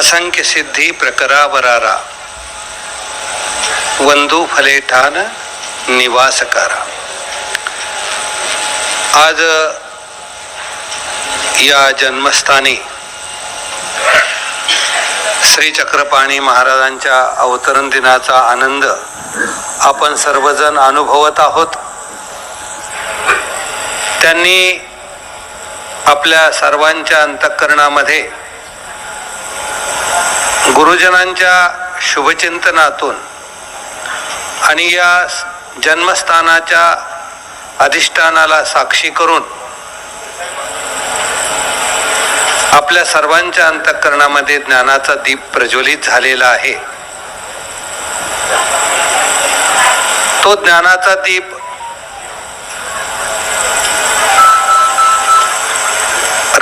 असंख्य सिद्धी प्रकरावरारा वंदू फले ठाण निवासकारा आज या जन्मस्थानी श्री चक्रपाणी महाराजांच्या अवतरण दिनाचा आनंद आपण सर्वजण अनुभवत आहोत त्यांनी आपल्या सर्वांच्या अंतःकरणामध्ये गुरुजनांच्या शुभचिंतनातून आणि या जन्मस्थानाच्या अधिष्ठानाला साक्षी करून आपल्या सर्वांच्या अंतःकरणामध्ये ज्ञानाचा दीप प्रज्वलित झालेला आहे. तो ज्ञानाचा दीप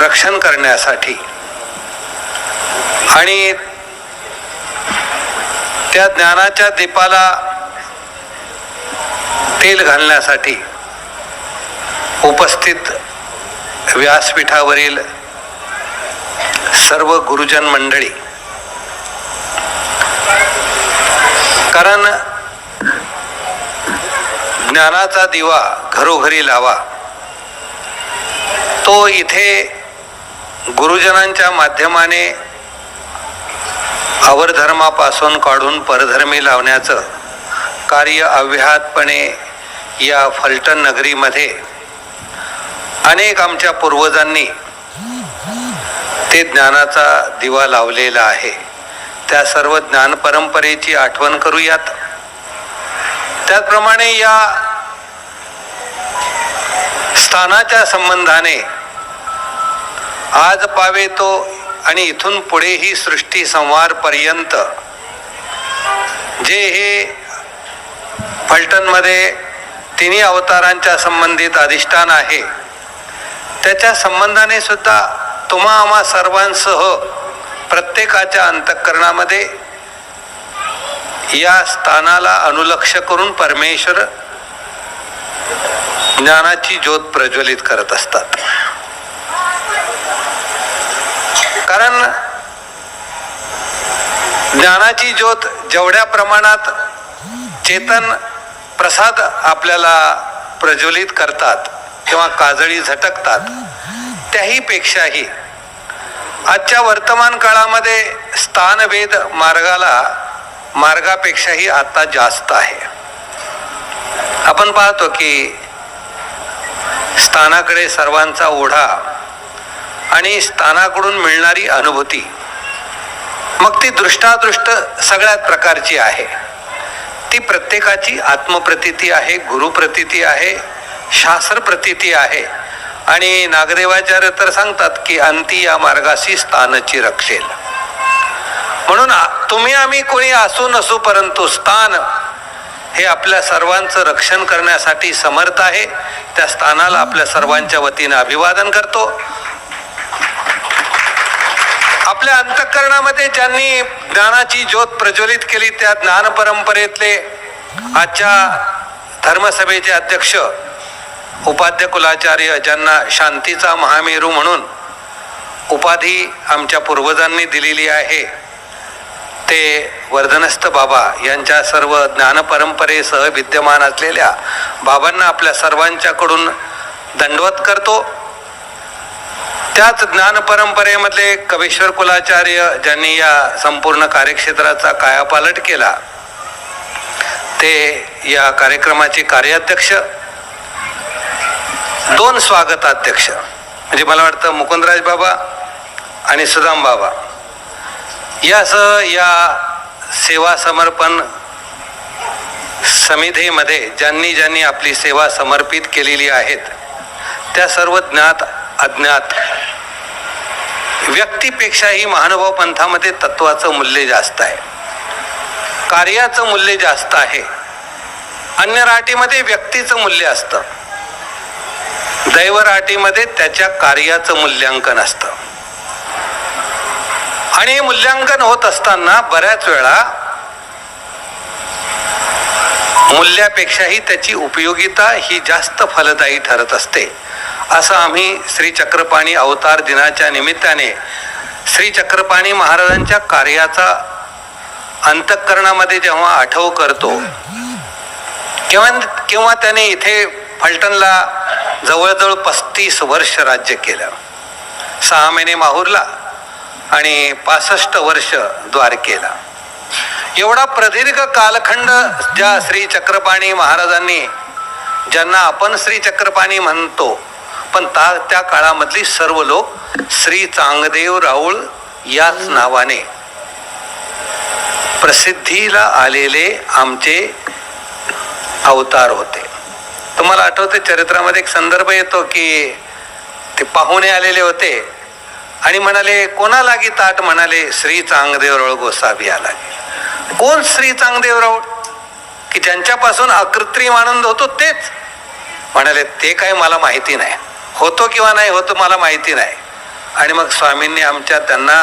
रक्षण करण्यासाठी आणि त्या ज्ञानाच्या दीपाला तेल घालण्यासाठी उपस्थित व्यासपीठावरील सर्व गुरुजन मंडळी कारण ज्ञानाचा दिवा घरोघरी लावा तो इथे गुरुजनांच्या माध्यमाने अवरधर्मापासून काढून परधर्मी लावण्याचं कार्य अव्याहतपणे या फलटण नगरीमध्ये अनेक आमच्या पूर्वजांनी ते ज्ञानाचा दिवा लावलेला आहे. त्या सर्व ज्ञान परंपरेची आठवण करूयात. त्याचप्रमाणे या स्थानाच्या संबंधाने आज पावे तो आणि इथून पुढेही सृष्टी संवार पर्यंत. जे हे फलटणमध्ये तिन्ही अवतारांच्या संबंधित अधिष्ठान आहे त्याच्या संबंधाने सुद्धा तुम्हा आम्हा सर्वांसह प्रत्येकाच्या अंतःकरणामध्ये या स्थानाला अनुलक्ष करून परमेश्वर ज्ञानाची ज्योत प्रज्वलित करत असतात. कारण ज्ञानाची ज्योत जेवढ्या प्रमाणात चेतन प्रसाद आपल्याला प्रज्वलित करतात किंवा काजळी झटकतात त्याही पेक्षाही आजच्या वर्तमान काळामध्ये स्थानभेद मार्गाला मार्गापेक्षाही आता जास्त आहे. आपण पाहतो की स्थानाकडे सर्वांचा ओढा आणि स्थानाकडून मिळणारी अनुभूती. मग ती दृष्टादृष्ट सगळ्यात प्रकारची आहे. ती प्रत्येकाची आत्मप्रतिती आहे गुरुप्रतिती आहे शास्त्र प्रतिती आहे. आणि नागदेवाचार्य तर सांगतात की अंती या मार्गाशी स्थानची रक्षेल. म्हणून तुम्ही आम्ही कोणी असू नसू परंतु स्थान हे आपल्या सर्वांचं रक्षण करण्यासाठी समर्थ आहे. त्या स्थानाला आपल्या सर्वांच्या वतीने अभिवादन करतो. आपल्या अंतःकरणामध्ये ज्यांनी ज्ञानाची ज्योत प्रज्वलित केली त्या ज्ञान परंपरेतले आजच्या धर्मसभेचे अध्यक्ष उपाध्य कुलाचार्य ज्यांना शांतीचा महामेरू म्हणून उपाधी आमच्या पूर्वजांनी दिलेली आहे ते वर्धनस्थ बाबा यांच्या सर्व ज्ञान परंपरेसह विद्यमान असलेल्या बाबांना आपल्या सर्वांच्याकडून दंडवत करतो. त्याच ज्ञान परंपरेमधले कवेश्वर कुलाचार्य ज्यांनी या संपूर्ण कार्यक्षेत्राचा कायापालट केला ते या कार्यक्रमाचे कार्याध्यक्ष दोन स्वागताध्यक्ष म्हणजे मला वाटतं मुकुंदराज बाबा आणि सुदाम बाबा यासह या सेवा समर्पण समितीमध्ये ज्यांनी ज्यांनी आपली सेवा समर्पित केलेली आहेत त्या सर्व ज्ञात अज्ञात व्यक्तीपेक्षाही महानुभाव पंथामध्ये तत्वाचं मूल्य जास्त आहे. कार्याचं मूल्य जास्त आहे. अन्य राटीमध्ये व्यक्तीचं मूल्य असतं. दैवराटीमध्ये त्याच्या कार्याचं मूल्यांकन असतं. आणि हे मूल्यांकन होत असताना बऱ्याच वेळा मूल्यापेक्षाही त्याची उपयोगिता ही जास्त फलदायी ठरत असते. असं आम्ही श्री चक्रपाणी अवतार दिनाच्या निमित्ताने श्री चक्रपाणी महाराजांच्या कार्याचा अंतःकरणामध्ये जेव्हा आठव करतो किंवा किंवा त्याने इथे फलटणला जवळजवळ पस्तीस वर्ष राज्य केलं. सहा महिने माहूरला आणि पासष्ट वर्ष द्वारकेला एवढा प्रदीर्घ कालखंड ज्या श्री चक्रपाणी महाराजांनी ज्यांना आपण श्री चक्रपाणी म्हणतो पण ता त्या काळामधली सर्व लोक श्री चांगदेव राऊळ याच नावाने प्रसिद्धीला आलेले आमचे अवतार होते. तुम्हाला आठवते चरित्रामध्ये एक संदर्भ येतो की ते पाहुणे आलेले होते आणि म्हणाले कोणा लागी ताट? म्हणाले श्री चांगदेव राऊळ गोसावी आला कोण श्री चांगदेव राऊळ? की ज्यांच्यापासून अकृत्रिम आनंद होतो तेच. म्हणाले ते काय मला माहिती नाही. होतो किंवा नाही होतो मला माहिती नाही. आणि मग स्वामींनी आमच्या त्यांना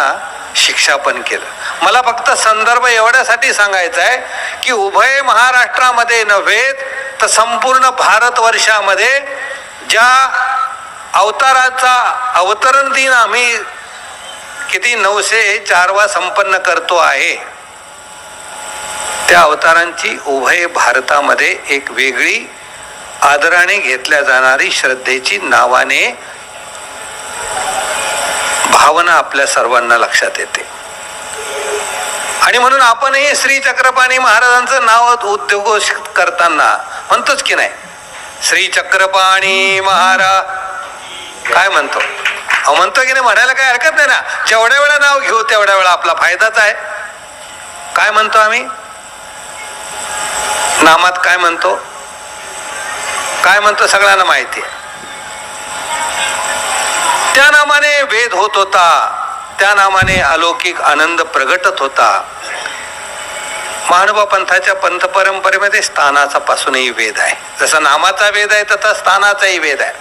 शिक्षा पण केलं. मला फक्त संदर्भ एवढ्यासाठी सांगायचा आहे की उभय महाराष्ट्रामध्ये नव्हे तर संपूर्ण भारतवर्षामध्ये ज्या अवताराचा अवतरण दिन आम्ही किती नऊशे चारवा संपन्न करतो आहे त्या अवतारांची उभय भारतामध्ये एक वेगळी आदराने घेतल्या जाणारी श्रद्धेची नावाने भावना आपल्या सर्वांना लक्षात येते. आणि म्हणून आपणही श्री चक्रपाणी महाराजांचं नाव उद्योगोष करताना म्हणतोच की नाही श्री चक्रपाणी महाराज काय म्हणतो? अहो म्हणतो की नाही म्हणायला काय हरकत नाही ना. जेवढ्या वेळा नाव घेऊ तेवढ्या वेळा आपला फायदाच आहे. काय म्हणतो आम्ही? नामात काय म्हणतो? काय म्हणतो सगळ्यांना माहिती आहे. त्या नामाने वेद होत होता. त्या नामाने अलौकिक आनंद प्रगटत होता. महानुभा पंथाच्या पंथ परंपरेमध्ये स्थानाचा पासूनही वेद आहे. जसा नामाचा वेद आहे तसा स्थानाचाही वेद आहे.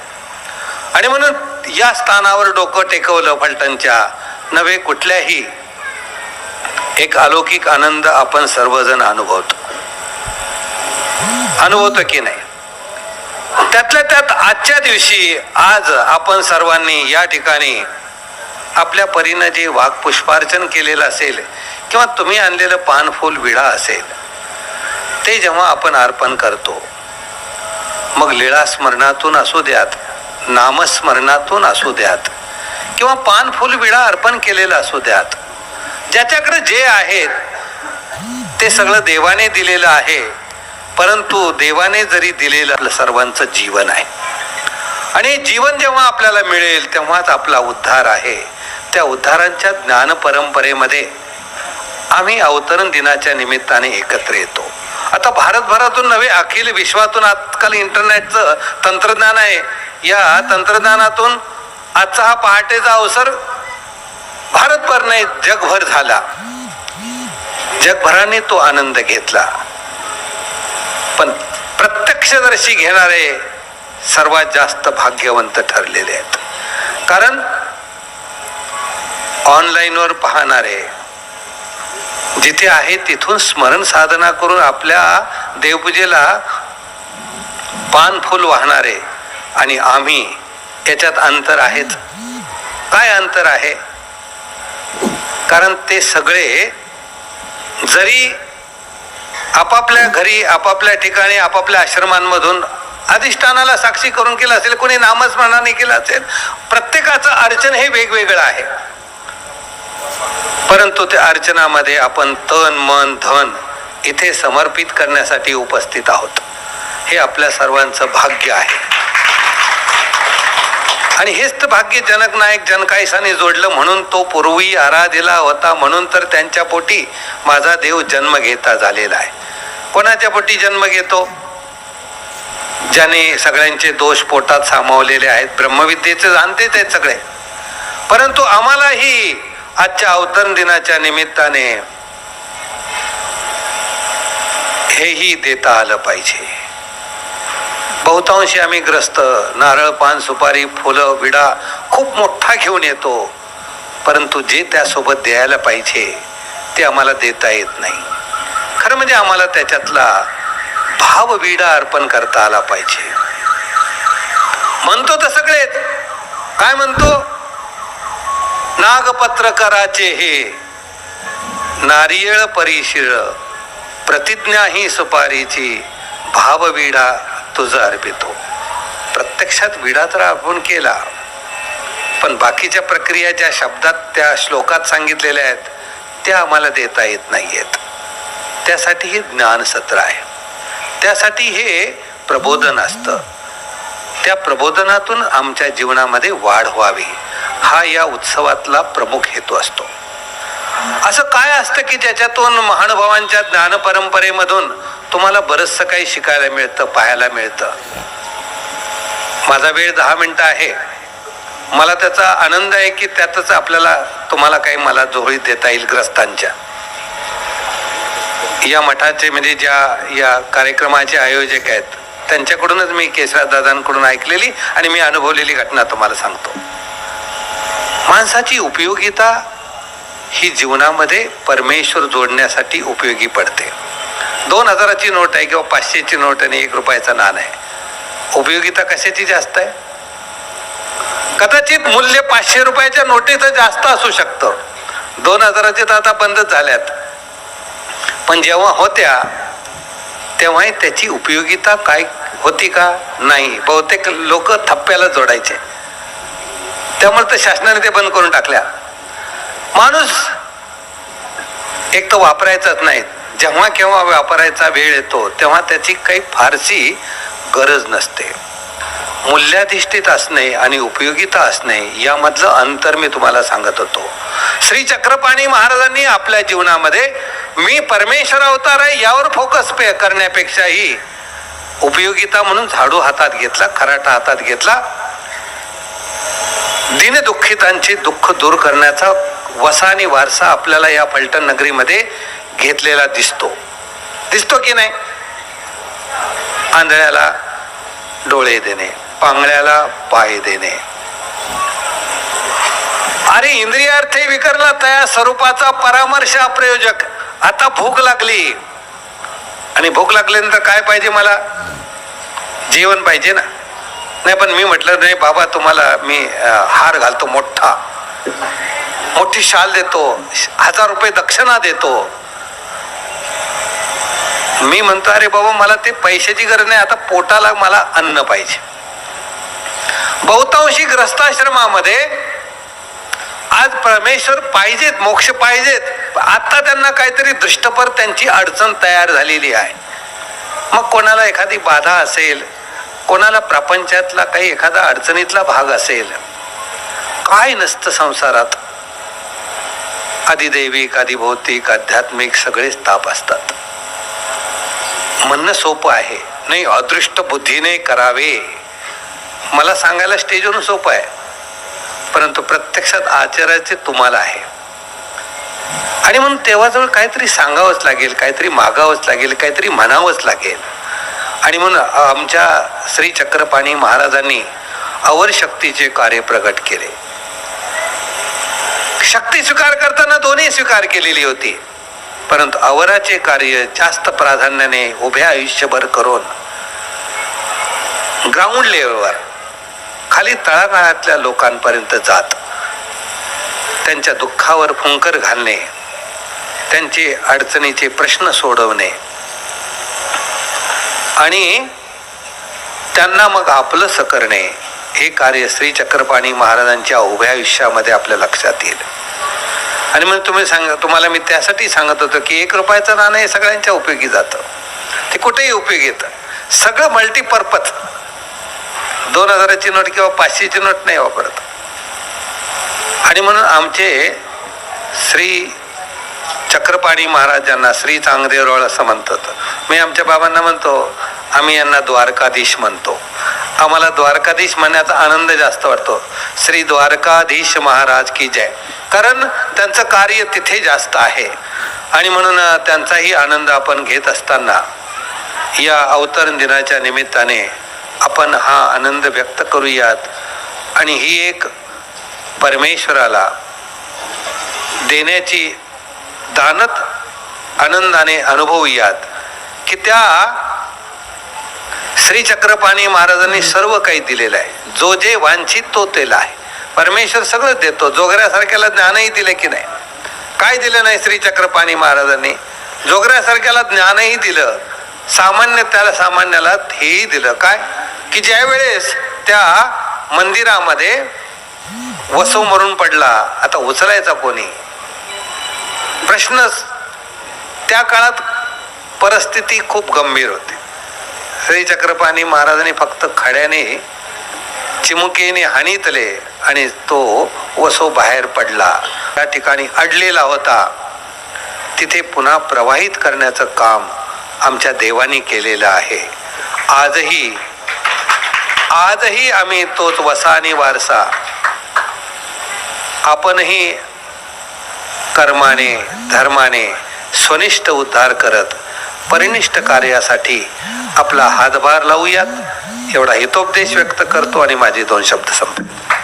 आणि म्हणून या स्थानावर डोकं टेकवलं फलटणच्या नव्हे कुठल्याही एक अलौकिक आनंद आपण सर्वजण अनुभवतो. अनुभवतो की नाही? त्यातल्या त्यात आजच्या दिवशी आज आपण सर्वांनी या ठिकाणी आपल्या परीनं जे वाघ पुष्पार्चन केलेलं असेल किंवा तुम्ही आणलेलं पान फुल विडा असेल ते जेव्हा आपण अर्पण करतो मग लीळा स्मरणातून असू द्यात नामस्मरणातून असू द्यात किंवा पान फुल विडा अर्पण केलेलं असू द्यात ज्याच्याकडे जे आहेत ते सगळं देवाने दिलेलं आहे परंतु देवाने जरी दिलेलं आपलं सर्वांचं जीवन आहे. आणि जीवन जेव्हा आपल्याला मिळेल तेव्हाच आपला उद्धार आहे. त्या उद्धारांच्या ज्ञान परंपरेमध्ये आम्ही अवतरण दिनाच्या निमित्ताने एकत्र येतो. आता भारतभरातून नव्हे अखिल विश्वातून आजकाल इंटरनेटचं तंत्रज्ञान आहे. या तंत्रज्ञानातून आजचा हा पहाटेचा अवसर भारतभर नाही जगभर झाला. जगभराने तो आनंद घेतला. पण प्रत्यक्षदर्शी घेणारे सर्वात जास्त भाग्यवंत ठरलेले आहेत. कारण ऑनलाईनवर पाहणारे जिथे आहे तिथून स्मरण साधना करून आपल्या देवपूजेला पान फुल वाहणारे आणि आम्ही याच्यात अंतर आहेत काय अंतर आहे? कारण ते सगळे जरी आपापल्या घरी आपापल्या ठिकाणी आपापल्या आश्रमांमधून अधिष्ठानाला साक्षी करून केलं असेल कोणी नामस्मरणाने केलं असेल प्रत्येकाचं अर्चन हे वेगवेगळं आहे. परंतु त्या अर्चनामध्ये आपण तन मन धन इथे समर्पित करण्यासाठी उपस्थित आहोत. हे आपल्या सर्वांचं भाग्य आहे. आणि हेच तर भाग्य जनक नायक जनकायसाने जोडलं म्हणून तो पूर्वी आराधिला होता म्हणून तर त्यांच्या पोटी माझा देव जन्म घेता झालेला आहे. कोणाच्या पोटी जन्म घेतो? ज्याने सगळ्यांचे दोष पोटात सामावलेले आहेत. ब्रह्मविद्येचे जाणतेच आहेत सगळे. परंतु आम्हालाही आजच्या अवतरण दिनाच्या निमित्ताने हेही देता आलं पाहिजे. बहुतांशी आम्ही ग्रस्त. नारळ पान सुपारी फुलं विडा खूप मोठा घेऊन येतो. परंतु जे त्यासोबत द्यायला पाहिजे ते आम्हाला देता येत नाही. खरं म्हणजे आम्हाला त्याच्यातला भाव विडा अर्पण करता आला पाहिजे. म्हणतो तर सगळेच. काय म्हणतो? नागपत्रकाराचे हे नारियळ परिशिळ प्रतिज्ञा ही सुपारीची भावविडा तुझा अर्पितो प्रत्यक्षात विडा तर आपण केला. पण बाकीच्या प्रक्रिया ज्या शब्दात त्या श्लोकात सांगितलेल्या आहेत त्या आम्हाला देता येत नाहीयेत. त्यासाठी हे ज्ञानसत्र आहे. त्यासाठी हे प्रबोधन असतं. त्या प्रबोधनातून आमच्या जीवनामध्ये वाढ व्हावी. हा या उत्सवातला प्रमुख हेतू असतो. असं काय असतं की ज्याच्यातून महानुभावांच्या ज्ञान परंपरेमधून तुम्हाला बरचसं काही शिकायला मिळतं पाहायला मिळतं. माझा वेळ दहा मिनटं आहे. मला त्याचा आनंद आहे की त्यातच आपल्याला तुम्हाला काही मला जोहळी देता येईल ग्रस्तांच्या. या मठाचे म्हणजे ज्या या कार्यक्रमाचे आयोजक आहेत त्यांच्याकडूनच मी केशरादादांकडून ऐकलेली आणि मी अनुभवलेली घटना तुम्हाला सांगतो. माणसाची उपयोगिता ही जीवनामध्ये परमेश्वर जोडण्यासाठी उपयोगी पडते. दोन हजाराची नोट आहे किंवा पाचशेची नोट आणि एक रुपयाचा नाण आहे. उपयोगिता कशाची जास्त आहे? कदाचित मूल्य पाचशे रुपयाच्या नोटेचं जास्त असू शकतं. दोन हजाराचे तर आता बंदच झाल्यात. पण जेव्हा होत्या तेव्हाही त्याची उपयोगिता काय होती का? नाही. बहुतेक लोक थप्प्याला जोडायचे. त्यामुळे तर शासनाने ते बंद करून टाकल्या. माणूस एक तर वापरायचाच नाहीत. जेव्हा केव्हा वापरायचा वेळ येतो तेव्हा त्याची काही फारशी गरज नसते. मूल्याधिष्ठित असणे आणि उपयोगिता असणे यामधलं अंतर मी तुम्हाला सांगत होतो. श्री चक्रपाणी महाराजांनी आपल्या जीवनामध्ये मी परमेश्वर अवतार आहे यावर फोकस पे करण्यापेक्षाही उपयोगिता म्हणून झाडू हातात घेतला खराटा हातात घेतला. दिनदुःखितांचे दुःख दूर करण्याचा वसा आणि वारसा आपल्याला या फलटण नगरीमध्ये घेतलेला दिसतो. दिसतो की नाही? आंधळ्याला डोळे देणे पांगळ्याला पाय देणे. अरे इंद्रियार्थे विकरला तया स्वरूपाचा परामर्श प्रयोजक. आता भूक लागली. आणि भूक लागल्यानंतर काय पाहिजे मला? जेवण पाहिजे ना? नाही पण मी म्हटलं नाही बाबा तुम्हाला मी हार घालतो मोठा. मोठी शाल देतो हजार रुपये दक्षिणा देतो. मी म्हणतो अरे बाबा मला ते पैशाची गरज नाही आता पोटाला मला अन्न पाहिजे. बहुतांशी ग्रस्ताश्रमामध्ये आज परमेश्वर पाहिजेत मोक्ष पाहिजेत. आता त्यांना काहीतरी दृष्टपर त्यांची अडचण तयार झालेली आहे. मग कोणाला एखादी बाधा असेल कोणाला प्रपंचातला काही एखादा अडचणीतला भाग असेल काय नसतं संसारात. अधिदैविक अधिभौतिक आध्यात्मिक सगळेच ताप असतात. म्हणणं सोपं आहे. नाही अदृष्ट बुद्धीने करावे. मला सांगायला स्टेजवरून सोपं आहे. परंतु प्रत्यक्षात आचरायचे तुम्हाला आहे. आणि म्हणून तेव्हाजवळ काहीतरी सांगावंच लागेल काहीतरी मागावंच लागेल काहीतरी म्हणावंच लागेल. आणि म्हणून आमच्या श्री चक्रपाणी महाराजांनी अवर शक्तीचे कार्य प्रगट केले. शक्ती स्वीकार करताना दोन्ही स्वीकार केलेली होती. परंतु अवराचे कार्य जास्त प्राधान्याने उभे आयुष्यभर करून ग्राउंड लेवलवर खाली तळागाळातल्या लोकांपर्यंत जात त्यांच्या दुःखावर फुंकर घालणे त्यांचे अडचणीचे प्रश्न सोडवणे आणि त्यांना मग आपलंसं करणे हे कार्य श्री चक्रपाणी महाराजांच्या उभ्या आयुष्यामध्ये आपल्या लक्षात येईल. आणि मग तुम्ही सांग तुम्हाला मी त्यासाठी सांगत होतो की एक रुपयाचं नाणं हे सगळ्यांच्या उपयोगी जातं. ते कुठेही उपयोगी येतं. सगळं मल्टीपर्पज दोन हजाराची नोट किंवा पाचशेची नोट नाही वापरत. आणि म्हणून आमचे श्री चक्रपाणी महाराजांना श्री चांगदेवराळ असं म्हणतात. मी आमच्या बाबांना म्हणतो आम्ही यांना द्वारकाधीश म्हणतो. आम्हाला द्वारकाधीश म्हणण्याचा आनंद जास्त वाटतो. श्री द्वारकाधीश महाराज की जय. कारण त्यांचं कार्य तिथे जास्त आहे. आणि म्हणून त्यांचाही आनंद आपण घेत असताना या अवतरण दिनाच्या निमित्ताने आपण हा आनंद व्यक्त करूयात. आणि ही एक परमेश्वराला देण्याची दानत आनंदाने अनुभवूयात. की त्या श्री चक्रपाणी महाराजांनी सर्व काही दिलेलं आहे. जो जे वांछित तो तेला आहे. परमेश्वर सगळं देतो. जोगऱ्यासारख्याला ज्ञानही दिले की नाही? काय दिलं नाही श्री चक्रपाणी महाराजांनी? जोगऱ्यासारख्याला ज्ञानही दिलं. सामान्य त्याला सामान्याला हेही दिलं. काय? की ज्या वेळेस त्या मंदिरामध्ये वसू मरून पडला. आता उचलायचा कोणी? प्रश्नच. त्या काळात परिस्थिती खूप गंभीर होती. श्री चक्रपाणी महाराजांनी फक्त खड्याने चिमुकेने हानितले आणि तो वसो बाहेर पडला. त्या ठिकाणी अडलेला होता. तिथे पुन्हा प्रवाहित करण्याचं काम आमच्या देवानी केलेलं आहे. आजही आजही आम्ही तोच वसा आणि वारसा आपणही कर्माने धर्माने स्वनिष्ठ उद्धार करत परिनिष्ठ कार्यासाठी आपला हातभार लावूयात. एवढा हितोपदेश व्यक्त करतो आणि माझे दोन शब्द संपले.